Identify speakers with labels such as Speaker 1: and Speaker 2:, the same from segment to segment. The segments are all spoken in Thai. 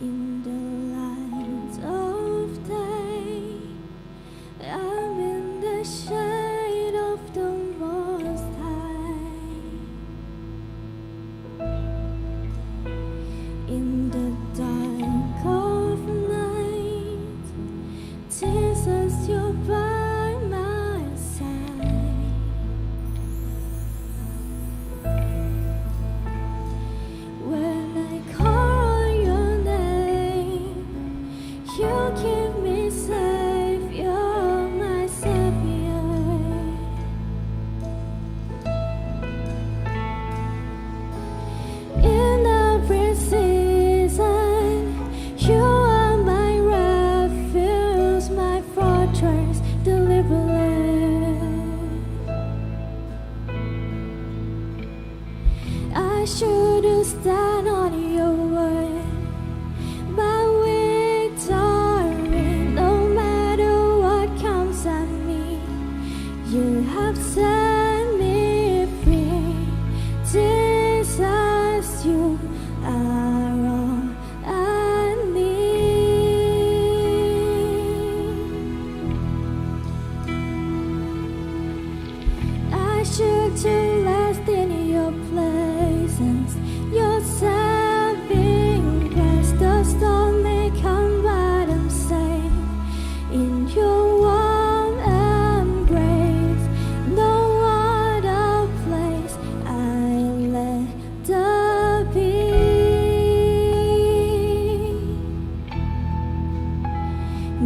Speaker 1: in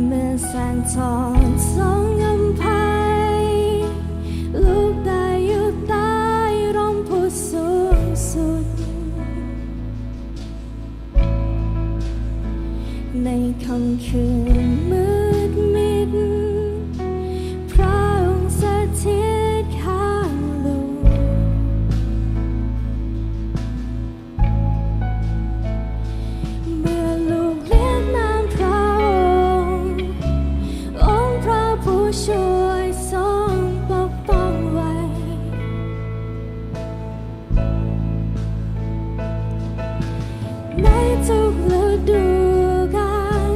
Speaker 1: เมื่อแสงทอนสองกำแพงลูกได้อยู่ใต้ร่มผู้สูงสุด ในค่ำคืนเมื่อ ช่วยสองปกป้องไว้ ในทุกฤดูกาล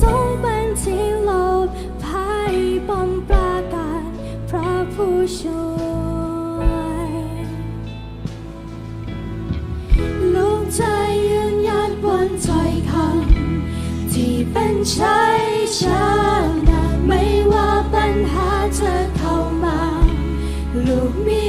Speaker 1: ทรงเป็นที่หลบภัยป้ปราการพระผู้ช่วยลูกใจยืนยันบนถ้อยคำที่เป็นใช้ชา หาเธอเข้ามา ลูกมี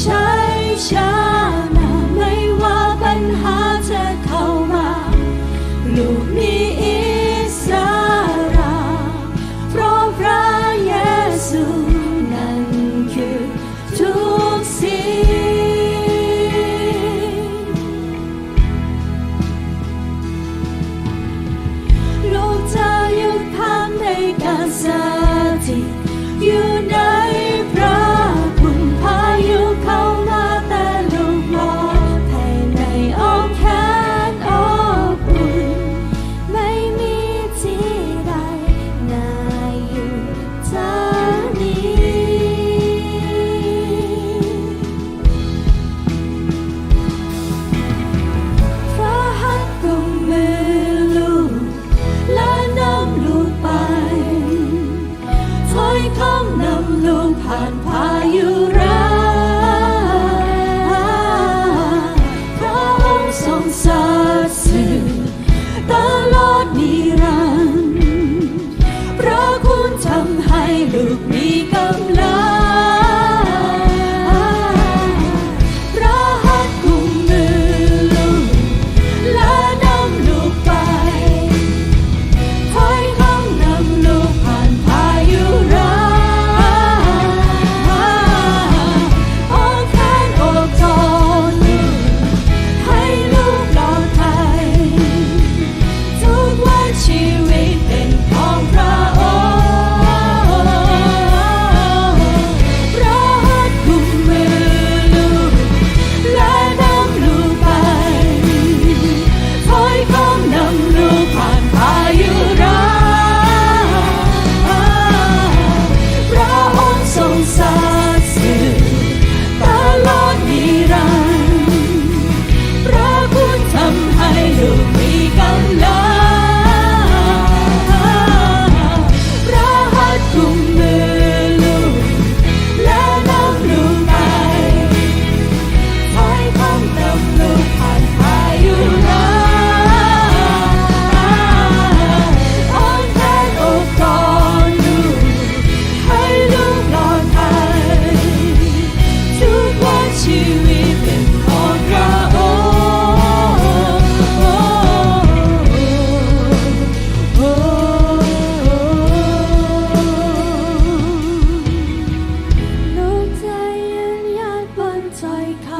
Speaker 1: ใช้ฉัน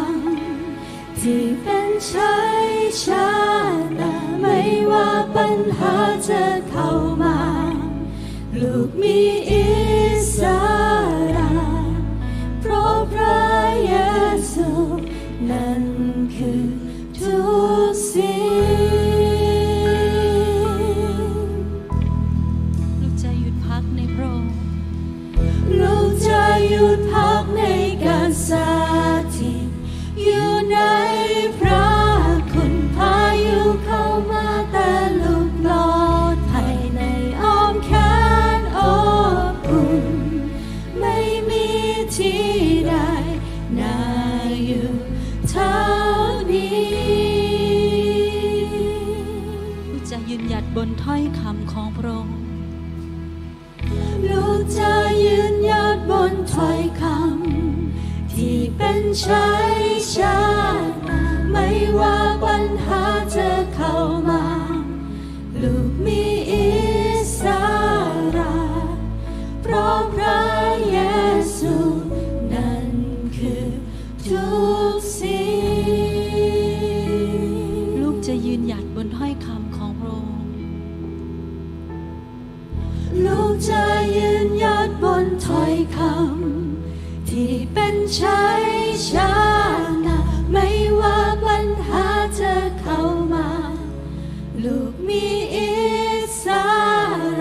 Speaker 1: ัง ที่เป็นใช้ชาแต่ไม่ว่าปัญหาจะเข้ามา ลูกมีอิสระเพราะพระเยซู นั้นคือทุก
Speaker 2: ยัด
Speaker 1: บน
Speaker 2: ถ้อยคำของพระองค์
Speaker 1: ลูกจะยืนหยัดบนถ้อยคำที่เป็นชัยชนไม่ว่าปัญหาจะ ใช้ชัยชนาไม่ว่าปัญหาจะเข้ามา ลูกมีอิส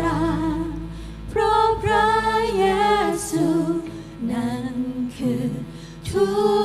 Speaker 1: ระเพราะพระเยซู นั่นคือทุก